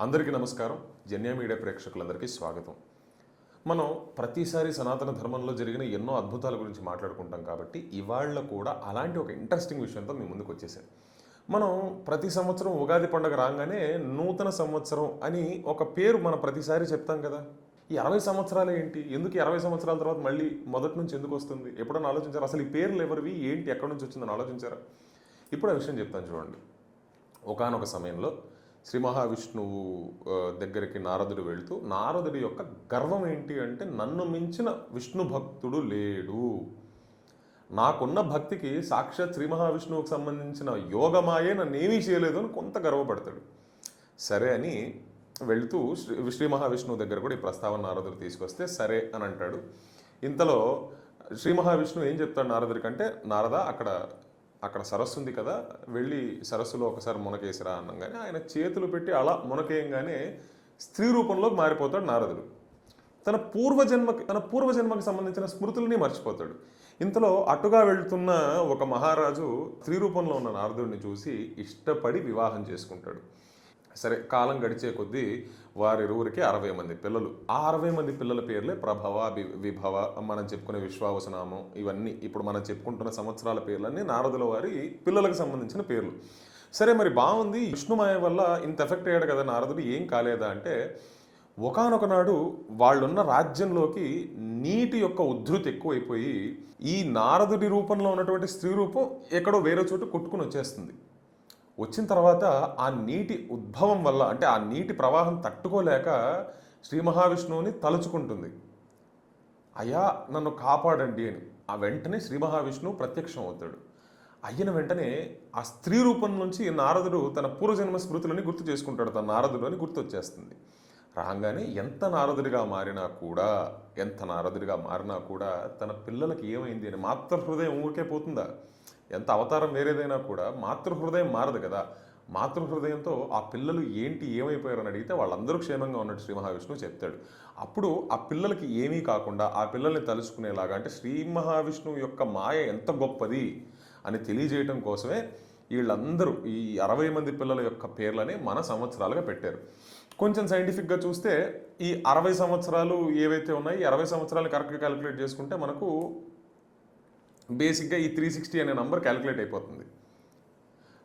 అందరికీ నమస్కారం. జన్యా మీడియా ప్రేక్షకులందరికీ స్వాగతం. మనం ప్రతిసారి సనాతన ధర్మంలో జరిగిన ఎన్నో అద్భుతాల గురించి మాట్లాడుకుంటాం కాబట్టి ఇవాళ కూడా అలాంటి ఒక ఇంట్రెస్టింగ్ విషయంతో మీ ముందుకు వచ్చేసాను. మనం ప్రతి సంవత్సరం ఉగాది పండుగ రాగానే నూతన సంవత్సరం అని ఒక పేరు మనం ప్రతిసారి చెప్తాం కదా. ఈ అరవై సంవత్సరాలు ఏంటి? ఎందుకు అరవై సంవత్సరాల తర్వాత మళ్ళీ మొదటి నుంచి ఎందుకు వస్తుంది? ఎప్పుడన్నా ఆలోచించారు? అసలు ఈ పేర్లు ఎవరివి? ఏంటి? ఎక్కడి నుంచి వచ్చిందని ఆలోచించారా? ఇప్పుడు ఆ విషయం చెప్తాను చూడండి. ఒకానొక సమయంలో శ్రీ మహావిష్ణువు దగ్గరికి నారదుడు వెళ్తూ నారదుడి యొక్క గర్వం ఏంటి అంటే నన్ను మించిన విష్ణు భక్తుడు లేడు. నాకున్న భక్తికి సాక్షాత్ శ్రీ మహావిష్ణువుకు సంబంధించిన యోగమాయే నన్నేమీ ఏమీ చేయలేదు అని కొంత గర్వపడతాడు. సరే అని వెళుతూ శ్రీ శ్రీ మహావిష్ణువు దగ్గర కూడా ఈ ప్రస్తావన నారదుడు తీసుకొస్తే సరే అని అంటాడు. ఇంతలో శ్రీ మహావిష్ణువు ఏం చెప్తాడు నారదుడి కంటే నారద అక్కడ అక్కడ సరస్సు ఉంది కదా వెళ్ళి సరస్సులో ఒకసారి మునకేసిరా అనగానే ఆయన చేతులు పెట్టి అలా మునకేయంగానే స్త్రీ రూపంలోకి మారిపోతాడు నారదుడు. తన పూర్వజన్మకి తన పూర్వజన్మకి సంబంధించిన స్మృతులని మర్చిపోతాడు. ఇంతలో అటుగా వెళ్తున్న ఒక మహారాజు స్త్రీ రూపంలో ఉన్న నారదుడిని చూసి ఇష్టపడి వివాహం చేసుకుంటాడు. సరే కాలం గడిచే కొద్దీ వారిరువురికి అరవై మంది పిల్లలు. ఆ అరవై మంది పిల్లల పేర్లే ప్రభవ వి- విభవ మనం చెప్పుకునే విశ్వావసనామం ఇవన్నీ ఇప్పుడు మనం చెప్పుకుంటున్న సంవత్సరాల పేర్లన్నీ నారదుల వారి పిల్లలకు సంబంధించిన పేర్లు. సరే మరి బాగుంది విష్ణుమాయ వల్ల ఇంత ఎఫెక్ట్ అయ్యాడు కదా నారదుడు ఏం కాలేదా అంటే ఒకనొకనాడు వాళ్ళున్న రాజ్యంలోకి నీటి యొక్క ఉద్ధృతి ఎక్కువైపోయి ఈ నారదుడి రూపంలో ఉన్నటువంటి స్త్రీ రూపం ఎక్కడో వేరే చోటు కొట్టుకుని వచ్చేస్తుంది. వచ్చిన తర్వాత ఆ నీటి ఉద్భవం వల్ల అంటే ఆ నీటి ప్రవాహం తట్టుకోలేక శ్రీ మహావిష్ణువుని తలుచుకుంటుంది. అయ్యా నన్ను కాపాడండి అని. ఆ వెంటనే శ్రీ మహావిష్ణువు ప్రత్యక్షం అవుతాడు. అయిన వెంటనే ఆ స్త్రీ రూపం నుంచి నారదుడు తన పూర్వజన్మ స్మృతులని గుర్తు చేసుకుంటాడు. తన నారదుడు అని గుర్తొచ్చేస్తుంది. రాగానే ఎంత నారదుడిగా మారినా కూడా ఎంత నారదుడిగా మారినా కూడా తన పిల్లలకి ఏమైంది అని మాతృహృదయం ఊరికే పోతుందా? ఎంత అవతారం వేరేదైనా కూడా మాతృహృదయం మారదు కదా. మాతృహృదయంతో ఆ పిల్లలు ఏంటి ఏమైపోయారని అడిగితే వాళ్ళందరూ క్షేమంగా ఉన్నట్టు శ్రీ మహావిష్ణువు చెప్తాడు. అప్పుడు ఆ పిల్లలకి ఏమీ కాకుండా ఆ పిల్లల్ని తలుచుకునేలాగా అంటే శ్రీ మహావిష్ణువు యొక్క మాయ ఎంత గొప్పది అని తెలియజేయటం కోసమే వీళ్ళందరూ ఈ అరవై మంది పిల్లల యొక్క పేర్లని మన సంవత్సరాలుగా పెట్టారు. కొంచెం సైంటిఫిక్గా చూస్తే ఈ అరవై సంవత్సరాలు ఏవైతే ఉన్నాయో అరవై సంవత్సరాలు కరెక్ట్గా క్యాలిక్యులేట్ చేసుకుంటే మనకు బేసిక్గా ఈ త్రీ సిక్స్టీ అనే నంబర్ క్యాలిక్యులేట్ అయిపోతుంది.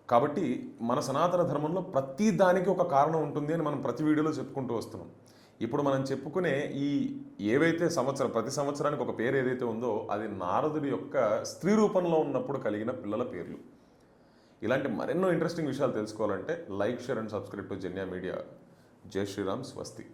కాబట్టి మన సనాతన ధర్మంలో ప్రతి దానికి ఒక కారణం ఉంటుంది అని మనం ప్రతి వీడియోలో చెప్పుకుంటూ వస్తున్నాం. ఇప్పుడు మనం చెప్పుకునే ఈ ఏవైతే సంవత్సరం ప్రతి సంవత్సరానికి ఒక పేరు ఏదైతే ఉందో అది నారదుడి యొక్క స్త్రీ రూపంలో ఉన్నప్పుడు కలిగిన పిల్లల పేర్లు. ఇలాంటి మరెన్నో ఇంట్రెస్టింగ్ విషయాలు తెలుసుకోవాలంటే like share and subscribe to Janya media. జై శ్రీరామ్ స్వస్తి.